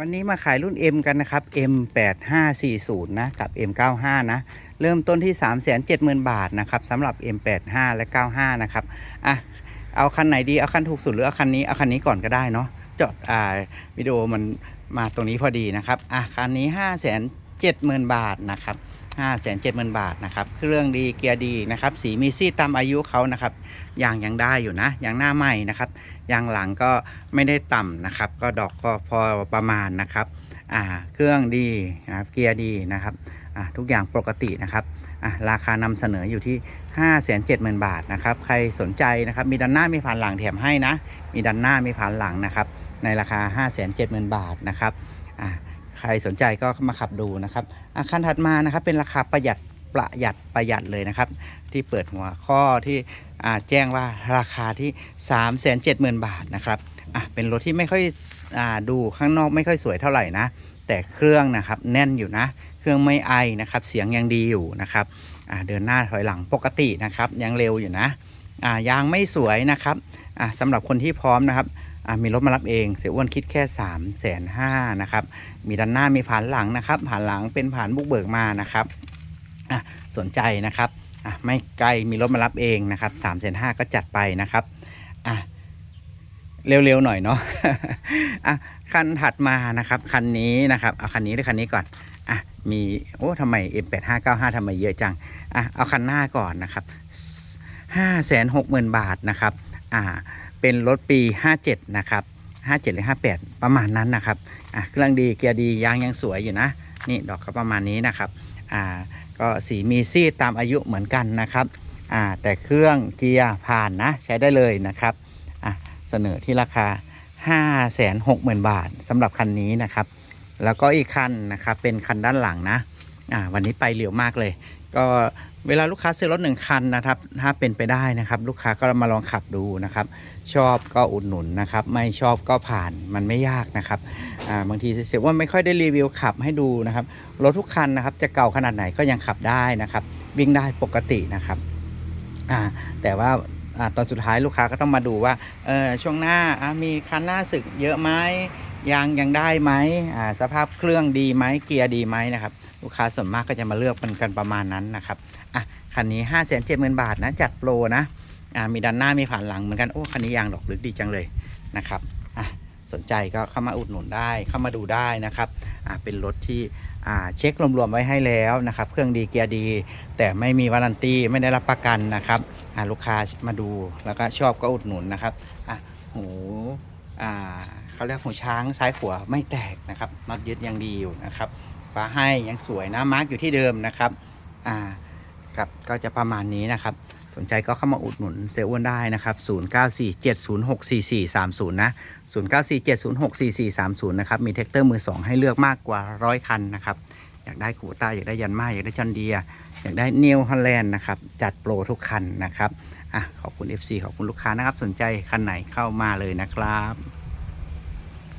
วันนี้มาขายรุ่น M กันนะครับ M8540 นะกับ M95 นะ เริ่มต้นที่ 370,000 บาทนะครับสำหรับ M85 และ 95 นะครับอะเอาคันไหนดีเอาคันถูกสุดหรือเอาคันนี้เอาคันนี้ก่อนก็ได้เนาะจอดอ่าวิดีโอมันมาตรงนี้พอดีนะครับอะคันนี้ 570,000 บาทนะครับ 570,000 บาทนะครับเครื่องดีเกียร์ดีนะครับสีมีซี่ตามอายุเขานะครับยางยังได้อยู่นะยางหน้าใหม่นะครับยางหลังก็ไม่ได้ต่ำนะครับ ก็ดอกก็พอประมาณนะครับอ่าเครื่องดีนะครับเกียร์ดีนะครับอ่าทุกอย่างปกตินะครับอะราคานำเสนออยู่ที่ 570,000 บาทนะครับใครสนใจนะครับมีดันหน้ามีผ่านหลังแถมให้นะ มีดันหน้ามีผ่านหลังนะครับในราคา 570,000 บาทนะครับอ่า ใครสนใจก็มาขับดูนะครับอาคันถัดมานะครับเป็นราคาประหยัดประหยัดประหยัดเลยนะครับ ที่เปิดหัวข้อที่แจ้งว่าราคาที่ 3 7 0 0 0 0 บาทนะครับอะเป็นรถที่ไม่ค่อยอดูข้างนอกไม่ค่อยสวยเท่าไหร่นะ แต่เครื่องนะครับแน่นอยู่นะ เครื่องไม่ไอนะครับ เสียงยังดีอยู่นะครับเดินหน้าถอยหลังปกตินะครับ ยังเร็วอยู่นะ อ่ายางไม่สวยนะครับอ่าสำหรับคนที่พร้อมนะครับอ่ามีรถมารับเองเสียอ้วนคิดแค่3 5 0 0 0 0นะครับมีด้านหน้ามีผ่านหลังนะครับ ผ่านหลังเป็นผ่านบุกเบิกมานะครับอะสนใจนะครับอะไม่ไกลมีรถมารับเองนะครับ3ามแสนห้าก็จัดไปนะครับอะเร็วๆหน่อยเนาะอะคันถัดมานะครับคันนี้นะครับเอาคันนี้ด้วยคันนี้ก่อนอะมีโอ้ทำไม M8595 ทำไมเยอะจังอะเอาคันหน้าก่อนนะครับ 5 6 0 0 0 0 บาทนะครับอ่าเป็นรถปี 57 นะครับ 57 หรือ 58 ประมาณนั้นนะครับอะเครื่องดีเกียร์ดียางยังสวยอยู่นะนี่ดอกก็ประมาณนี้นะครับอ่าก็สีมีซีดตามอายุเหมือนกันนะครับอ่าแต่เครื่องเกียร์ผ่านนะใช้ได้เลยนะครับอะเสนอที่ราคา 560,000 บาทสำหรับคันนี้นะครับแล้วก็อีกคันนะครับเป็นคันด้านหลังนะอ่าวันนี้ไปเร็วมากเลย ก็ เวลาลูกค้าซื้อรถหนึ่งคันนะครับ ถ้าเป็นไปได้นะครับ ลูกค้าก็มาลองขับดูนะครับ ชอบก็อุดหนุนนะครับ ไม่ชอบก็ผ่านมันไม่ยากนะครับบางทีเสียว่าไม่ค่อยได้รีวิวขับให้ดูนะครับรถทุกคันนะครับจะเก่าขนาดไหนก็ยังขับได้นะครับ วิ่งได้ปกตินะครับแต่ว่าอตอนสุดท้ายลูกค้าก็ต้องมาดูว่าช่วงหน้าอ่ามีคันหน้าสึกเยอะไหม ยางยังได้ไหมอ่าสภาพเครื่องดีไหมเกียร์ดีไหมนะครับ ลูกค้าส่วนมากก็จะมาเลือกกันกันประมาณนั้นนะครับอะคันนี้5 7 0 0 0 0บาทนะจัดโปรนะอ่ามีด้านหน้ามีผ่านหลังเหมือนกันโอ้คันนี้ยางดอกลึกดีจังเลยนะครับอะสนใจก็เข้ามาอุดหนุนได้เข้ามาดูได้นะครับอ่าเป็นรถที่อ่าเช็ครวมๆไว้ให้แล้วนะครับ เครื่องดีเกียร์ดี แต่ไม่มีวารันตีไม่ได้รับประกันนะครับอ่าลูกค้ามาดูแล้วก็ชอบก็อุดหนุนนะครับอะโห เขาเรียกหูช้างซ้ายขวาไม่แตกนะครับมัดยึดยังดีอยู่นะครับฟ้าให้ยังสวยนะมาร์กอยู่ที่เดิมนะครับอ่าครับก็จะประมาณนี้นะครับ สนใจก็เข้ามาอุดหนุนเซลล์อ้วนได้นะครับ0947064430นะ0947064430นะครับมีแท็กเตอร์มือ 2 ให้เลือกมากกว่าร้อยคันนะครับ อยากได้คูต้าอยากได้ยันมาอยากได้จอนเดีย อยากได้นิวฮอลแลนด์นะครับ จัดโปรทุกคันนะครับอะขอบคุณ FC ขอบคุณลูกค้านะครับ สนใจคันไหนเข้ามาเลยนะครับ